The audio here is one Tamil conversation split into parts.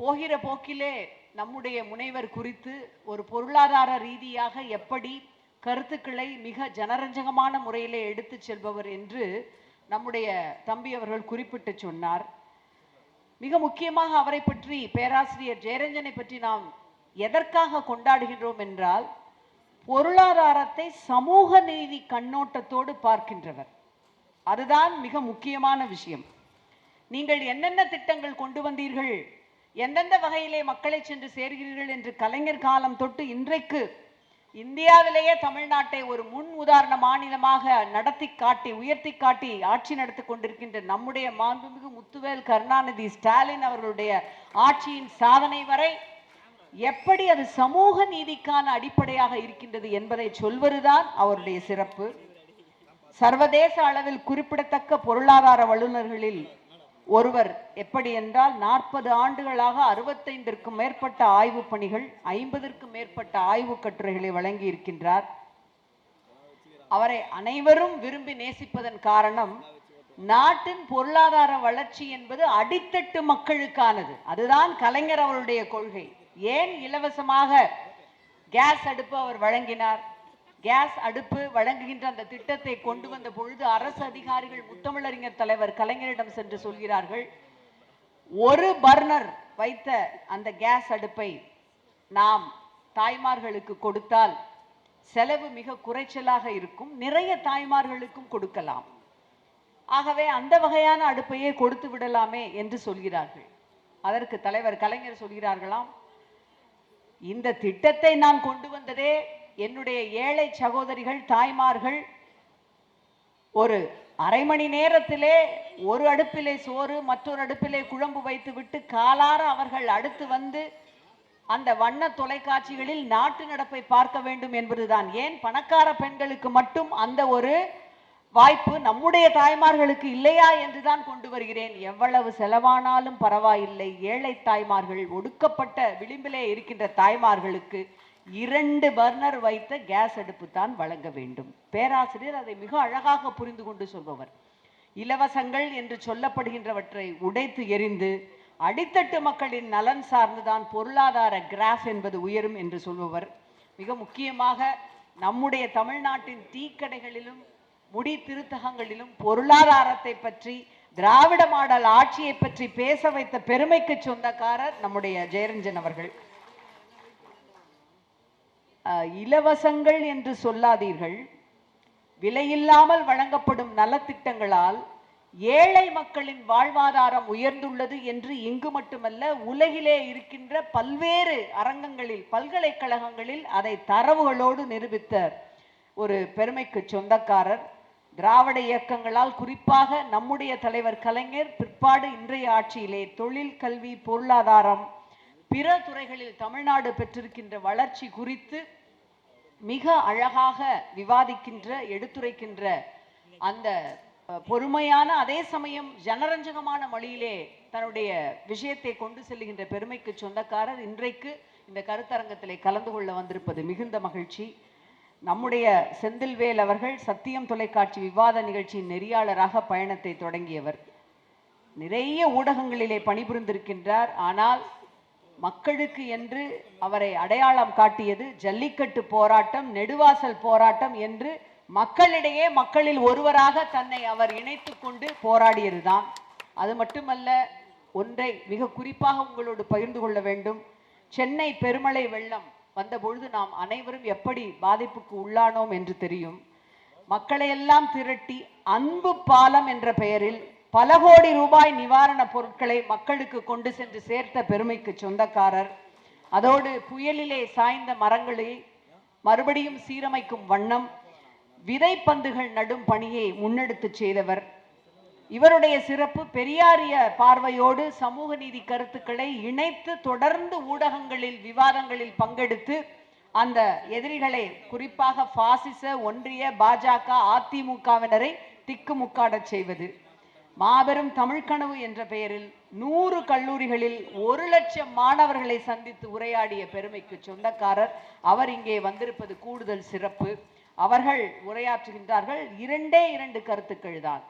போகிற போக்கிலே நம்முடைய முனைவர் குறித்து ஒரு பொருளாதார ரீதியாக எப்படி கருத்துக்களை மிக ஜனரஞ்சகமான முறையிலே எடுத்துச் செல்பவர் என்று நம்முடைய தம்பி அவர்கள் குறிப்பிட்டு சொன்னார். மிக முக்கியமாக அவரை பற்றி பேராசிரியர் ஜெயரஞ்சனை பற்றி நாம் எதற்காக கொண்டாடுகின்றோம் என்றால் பொருளாதாரத்தை சமூக நீதி கண்ணோட்டத்தோடு பார்க்கின்றவர். அதுதான் மிக முக்கியமான விஷயம். நீங்கள் என்னென்ன திட்டங்கள் கொண்டு வந்தீர்கள் எந்தெந்த வகையிலே மக்களை சென்று சேர்கிறீர்கள் என்று கலைஞர் காலம் தொட்டு இன்றைக்கு இந்தியாவிலேயே தமிழ்நாட்டை ஒரு முன் உதாரண மாநிலமாக நடத்தி காட்டி உயர்த்தி காட்டி ஆட்சி நடத்தி கொண்டிருக்கின்ற நம்முடைய மாண்புமிகு முத்துவேல் கருணாநிதி ஸ்டாலின் அவர்களுடைய ஆட்சியின் சாதனை வரை எப்படி அது சமூக நீதிக்கான அடிப்படையாக இருக்கின்றது என்பதை சொல்வதுதான் அவருடைய சிறப்பு. சர்வதேச அளவில் குறிப்பிடத்தக்க பொருளாதார வல்லுநர்களில் ஒருவர் எப்படி என்றால் நாற்பது ஆண்டுகளாக அறுபத்தைந்திற்கும் மேற்பட்ட ஆய்வு பணிகள் ஐம்பதற்கும் மேற்பட்ட ஆய்வு கட்டுரைகளை வழங்கி இருக்கின்றார் அவரை அனைவரும் விரும்பி நேசிப்பதன் காரணம் நாட்டின் பொருளாதார வளர்ச்சி என்பது அடித்தட்டு மக்களுக்கானது. அதுதான் கலைஞர் அவருடைய கொள்கை. ஏன் இலவசமாக கேஸ் அடுப்பு அவர் வழங்கினார்? கேஸ் அடுப்பு வழங்குகின்ற அந்த திட்டத்தை கொண்டு வந்த பொழுது அரசு அதிகாரிகள் முத்தமிழறிஞர் தலைவர் கலைஞரிடம் சென்று சொல்கிறார்கள் ஒரு பர்னர் வைத்த அந்த கேஸ் அடுப்பை நாம் தாய்மார்களுக்கு கொடுத்தால் செலவு மிக குறைச்சலாக இருக்கும் நிறைய தாய்மார்களுக்கும் கொடுக்கலாம். ஆகவே அந்த வகையான அடுப்பையே கொடுத்து விடலாமே என்று சொல்கிறார்கள். அதற்கு தலைவர் கலைஞர் சொல்கிறார்களாம் இந்த திட்டத்தை நான் கொண்டு வந்ததே என்னுடைய ஏழை சகோதரிகள் தாய்மார்கள் ஒரு அரை மணி நேரத்திலே ஒரு அடுப்பிலே சோறு மற்றொரு அடுப்பிலே குழம்பு வைத்து விட்டு காலார அவர்கள் அடுத்து வந்து அந்த வண்ண தொலைக்காட்சிகளில் நாட்டு நடப்பை பார்க்க வேண்டும் என்பதுதான். ஏன்? பணக்கார பெண்களுக்கு மட்டும் அந்த ஒரு வாய்ப்பு நம்முடைய தாய்மார்களுக்கு இல்லையா என்றுதான் கொண்டு வருகிறேன். எவ்வளவு செலவானாலும் பரவாயில்லை. ஏழை தாய்மார்கள் ஒடுக்கப்பட்ட விளிம்பிலே இருக்கின்ற தாய்மார்களுக்கு இரண்டு பர்னர் வைத்த கேஸ் அடுப்பு தான் வழங்க வேண்டும். பேராசிரியர் அதை மிக அழகாக புரிந்து கொண்டு சொல்பவர். இலவசங்கள் என்று சொல்லப்படுகின்றவற்றை உடைத்து எரிந்து அடித்தட்டு மக்களின் நலன் சார்ந்துதான் பொருளாதார கிராஃப் என்பது உயரும் என்று சொல்பவர். மிக முக்கியமாக நம்முடைய தமிழ்நாட்டின் டீக்கடைகளிலும் முடி திருத்தகங்களிலும் பொருளாதாரத்தை பற்றி திராவிட மாடல் ஆட்சியை பற்றி பேச வைத்த பெருமைக்கு சொந்தக்காரர் நம்முடைய ஜெயரஞ்சன் அவர்கள். இலவசங்கள் என்று சொல்லாதீர்கள். விலையில்லாமல் வழங்கப்படும் நலத்திட்டங்களால் ஏழை மக்களின் வாழ்வாதாரம் உயர்ந்துள்ளது என்று இங்கு மட்டுமல்ல உலகிலே இருக்கின்ற பல்வேறு அரங்கங்களில் பல்கலைக்கழகங்களில் அதை தரவுகளோடு நிரூபித்த ஒரு பெருமைக்கு சொந்தக்காரர். திராவிட இயக்கங்களால் குறிப்பாக நம்முடைய தலைவர் கலைஞர் பிற்பாடு இன்றைய ஆட்சியிலே தொழில் கல்வி பொருளாதாரம் பிற துறைகளில் தமிழ்நாடு பெற்றிருக்கின்ற வளர்ச்சி குறித்து மிக அழகாக விவாதிக்கின்ற எடுத்துரைக்கின்ற அந்த பொறுமையான அதே சமயம் ஜனரஞ்சகமான மொழியிலே தன்னுடைய விஷயத்தை கொண்டு செல்லுகின்ற பெருமைக்கு சொந்தக்காரர். இன்றைக்கு இந்த கருத்தரங்கத்திலே கலந்து கொள்ள வந்திருப்பது மிகுந்த மகிழ்ச்சி. நம்முடைய செந்தில்வேல் அவர்கள் சத்தியம் தொலைக்காட்சி விவாத நிகழ்ச்சியின் நெறியாளராக பயணத்தை தொடங்கியவர். நிறைய ஊடகங்களிலே பணிபுரிந்திருக்கின்றார். ஆனால் மக்களுக்கு என்று அவரை அடையாளம் காட்டியது ஜல்லிக்கட்டு போராட்டம் நெடுவாசல் போராட்டம் என்று மக்களிடையே மக்களில் ஒருவராக தன்னை அவர் இணைத்து கொண்டு போராடியதுதான். அது மட்டுமல்ல ஒன்றை மிக குறிப்பாக உங்களோடு பகிர்ந்து கொள்ள வேண்டும். சென்னை பெருமழை வெள்ளம் வந்தபொழுது நாம் அனைவரும் எப்படி பாதிப்புக்கு உள்ளானோம் என்று தெரியும். மக்களையெல்லாம் திரட்டி அன்பு பாலம் என்ற பெயரில் பல கோடி ரூபாய் நிவாரணப் பொருட்களை மக்களுக்கு கொண்டு சென்று சேர்த்த பெருமைக்கு சொந்தக்காரர். அதோடு புயலிலே சாய்ந்த மரங்களை மறுபடியும் சீரமைக்கும் வண்ணம் விதைப்பந்துகள் நடும் பணியை முன்னெடுத்து செய்தவர். இவருடைய சிறப்பு பெரியாரிய பார்வையோடு சமூக நீதி கருத்துக்களை இணைத்து தொடர்ந்து ஊடகங்களில் விவாதங்களில் பங்கெடுத்து அந்த எதிரிகளை குறிப்பாக பாசிச ஒன்றிய பாஜக அதிமுகவினரை திக்குமுக்காடச் செய்வது. மாபெரும் தமிழ்கனவு என்ற பெயரில் நூறு கல்லூரிகளில் ஒரு லட்சம் மாணவர்களை சந்தித்து உரையாடிய பெருமைக்கு சொந்தக்காரர். அவர் இங்கே வந்திருப்பது கூடுதல் சிறப்பு. அவர்கள் உரையாற்றுகின்றார்கள். இரண்டே இரண்டு கருத்துக்கள் தான்.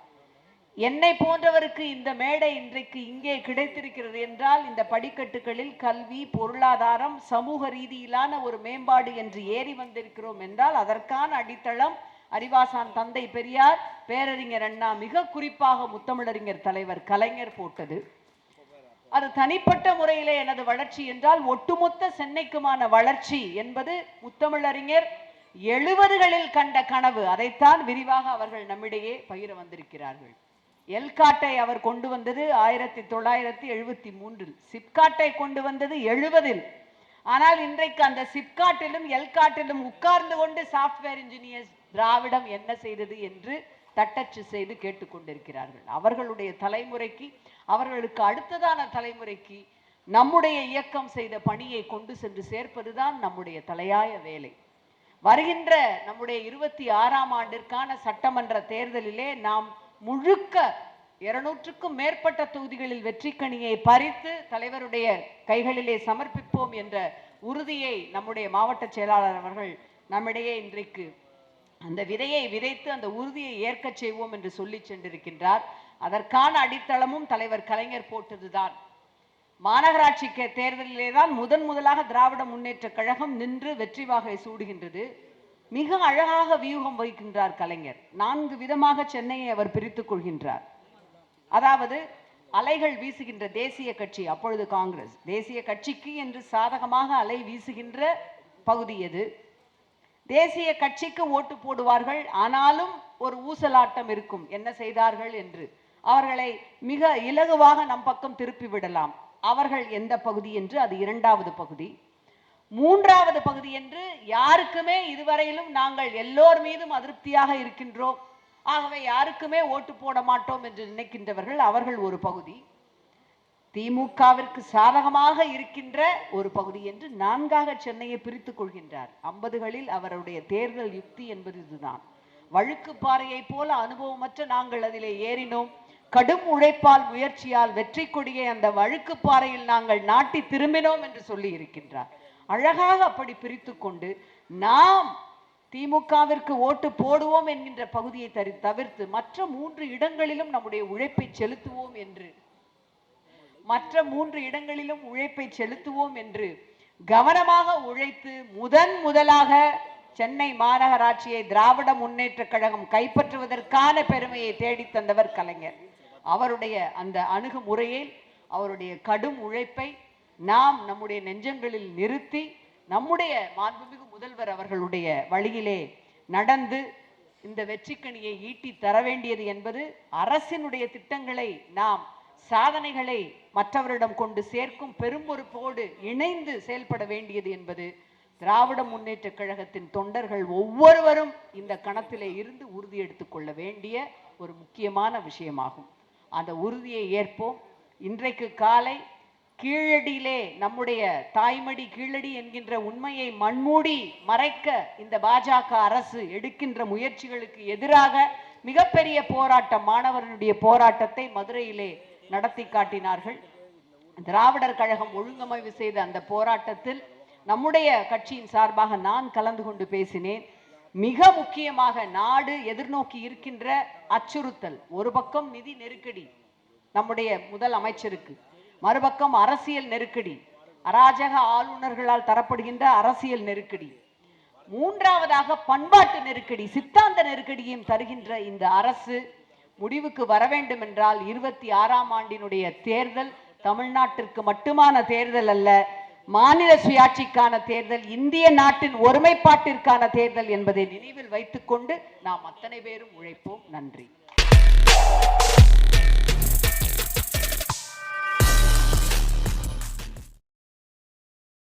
என்னை போன்றவருக்கு இந்த மேடை இன்றைக்கு இங்கே கிடைத்திருக்கிறது என்றால் இந்த படிக்கட்டுகளில் கல்வி பொருளாதாரம் சமூக ரீதியிலான ஒரு மேம்பாடு என்று ஏறி வந்திருக்கிறோம் என்றால் அதற்கான அடித்தளம் அறிவாசான் தந்தை பெரியார் பேரறிஞர் அண்ணா மிக குறிப்பாக முத்தமிழறிஞர் தலைவர் கலைஞர் போட்டது. அது தனிப்பட்ட முறையிலே எனது வளர்ச்சி என்றால் ஒட்டுமொத்த சென்னைக்குமான வளர்ச்சி என்பது முத்தமிழறிஞர் எழுபதுகளில் கண்ட கனவு. அதைத்தான் விரிவாக அவர்கள் நம்மிடையே பகிர வந்திருக்கிறார்கள். எல்காட்டை அவர் கொண்டு வந்தது ஆயிரத்தி தொள்ளாயிரத்தி எழுபத்தி மூன்றில். சிப்காட்டை கொண்டு வந்தது எழுபதில். ஆனால் இன்றைக்கு அந்த சிப்காட்டிலும் எல்காட்டிலும் உட்கார்ந்து கொண்டு சாஃப்ட்வேர் இன்ஜினியர்ஸ் திராவிடம் என்ன செய்தது என்று தட்டச்சு செய்து கேட்டுக்கொண்டிருக்கிறார்கள். அவர்களுடைய தலைமுறைக்கு அவர்களுக்கு அடுத்ததான தலைமுறைக்கு நம்முடைய இயக்கம் செய்த பணியை கொண்டு சென்று சேர்ப்பதுதான் நம்முடைய தலையாய வேலை. வருகின்ற நம்முடைய இருபத்தி ஆறாம் ஆண்டிற்கான சட்டமன்ற தேர்தலிலே நாம் முழுக்க இருநூற்றுக்கும் மேற்பட்ட தொகுதிகளில் வெற்றிக்கனியை பறித்து தலைவருடைய கைகளிலே சமர்ப்பிப்போம் என்ற உறுதியை நம்முடைய மாவட்ட செயலாளர் அவர்கள் நம்மிடையே இன்றைக்கு அந்த விதையை விதைத்து அந்த உறுதியை ஏற்கச் செய்வோம் என்று சொல்லி சென்றிருக்கின்றார். அதற்கான அடித்தளமும் தலைவர் கலைஞர் போட்டதுதான். மாநகராட்சி தேர்தலிலே தான் முதன் முதலாக திராவிட முன்னேற்ற கழகம் நின்று வெற்றி வாகை சூடுகின்றது. மிக அழகாக வியூகம் வகிக்கின்றார் கலைஞர். நான்கு விதமாக சென்னையை அவர் பிரித்துக் கொள்கின்றார். அதாவது அலைகள் வீசுகின்ற தேசிய கட்சி அப்பொழுது காங்கிரஸ். தேசிய கட்சிக்கு என்று சாதகமாக அலை வீசுகின்ற பகுதி எது? தேசிய கட்சிக்கு ஓட்டு போடுவார்கள் ஆனாலும் ஒரு ஊசலாட்டம் இருக்கும். என்ன செய்தார்கள் என்று? அவர்களை மிக இலகுவாக நம் பக்கம் திருப்பி விடலாம். அவர்கள் எந்த பகுதி என்று? அது இரண்டாவது பகுதி. மூன்றாவது பகுதி என்று யாருக்குமே இதுவரையிலும் நாங்கள் எல்லோர் மீதும் அதிருப்தியாக இருக்கின்றோம். ஆகவே யாருக்குமே ஓட்டு போட மாட்டோம் என்று நினைக்கின்றவர்கள் அவர்கள் ஒரு பகுதி. திமுகவிற்கு சாதகமாக இருக்கின்ற ஒரு பகுதி என்று நான்காக சென்னையை பிரித்துக் கொள்கின்றார். ஐம்பதுகளில் அவருடைய தேர்தல் யுக்தி என்பது இதுதான். வழுக்கு பாறையைப் போல அனுபவமற்ற நாங்கள் அதிலே ஏறினோம். கடும் உழைப்பால் முயற்சியால் வெற்றி கொடியை அந்த வழுக்கு பாறையில் நாங்கள் நாட்டி திரும்பினோம் என்று சொல்லி இருக்கின்றார். அழகாக அப்படி பிரித்து கொண்டு நாம் திமுகவிற்கு ஓட்டு போடுவோம் என்கின்ற பகுதியை தரி தவிர்த்து மற்ற மூன்று இடங்களிலும் நம்முடைய உழைப்பை செலுத்துவோம் என்று மற்ற மூன்று இடங்களிலும் உழைப்பை செலுத்துவோம் என்று கவனமாக உழைத்து முதன் முதலாக சென்னை மாநகராட்சியை திராவிட முன்னேற்ற கழகம் கைப்பற்றுவதற்கான பெருமையை தேடித்தந்தவர் கலைஞர். அவருடைய அந்த அணுகுமுறையில் அவருடைய கடும் உழைப்பை நாம் நம்முடைய நெஞ்சங்களில் நிறுத்தி நம்முடைய மாண்புமிகு முதல்வர் அவர்களுடைய வழியிலே நடந்து இந்த வெற்றிக்கனியை ஈட்டி தர வேண்டியது என்பது அரசினுடைய திட்டங்களை நாம் சாதனைகளை மற்றவரிடம் கொண்டு சேர்க்கும் பெரும்பொறுப்போடு இணைந்து செயல்பட வேண்டியது என்பது திராவிட முன்னேற்ற கழகத்தின் தொண்டர்கள் ஒவ்வொருவரும் இந்த கணத்திலே இருந்து உறுதி எடுத்துக் கொள்ள வேண்டிய ஒரு முக்கியமான விஷயமாகும். அந்த உறுதியை ஏற்போம். இன்றைக்கு காலை கீழடியிலே நம்முடைய தாய்மடி கீழடி என்கின்ற உண்மையை மண்மூடி மறைக்க இந்த பாஜக அரசு எடுக்கின்ற முயற்சிகளுக்கு எதிராக மிகப்பெரிய போராட்டம் மாணவர்களுடைய போராட்டத்தை மதுரையிலே நடத்தி காட்டினார்கள். திராவிடர் கழகம் ஒழுங்கமைவு செய்த அந்த போராட்டத்தில் நம்முடைய கட்சியின் சார்பாக நான் கலந்து கொண்டு பேசினேன். மிக முக்கியமாக நாடு எதிர்நோக்கி இருக்கின்ற அச்சுறுத்தல். ஒரு பக்கம் நிதி நெருக்கடி நம்முடைய முதல் அமைச்சருக்கு மறுபக்கம் அரசியல் நெருக்கடி. அராஜக ஆளுநர்களால் தரப்படுகின்ற அரசியல் நெருக்கடி. மூன்றாவதாக பண்பாட்டு நெருக்கடி சித்தாந்த நெருக்கடியையும் தருகின்ற இந்த அரசு முடிவுக்கு வர வேண்டும் என்றால் இருபத்தி ஆறாம் ஆண்டினுடைய தேர்தல் தமிழ்நாட்டிற்கு மட்டுமான தேர்தல் அல்ல மாநில சுயாட்சிக்கான தேர்தல் இந்திய நாட்டின் ஒருமைப்பாட்டிற்கான தேர்தல் என்பதை நினைவில் வைத்துக்கொண்டு நாம் அத்தனை பேரும் உழைப்போம். நன்றி.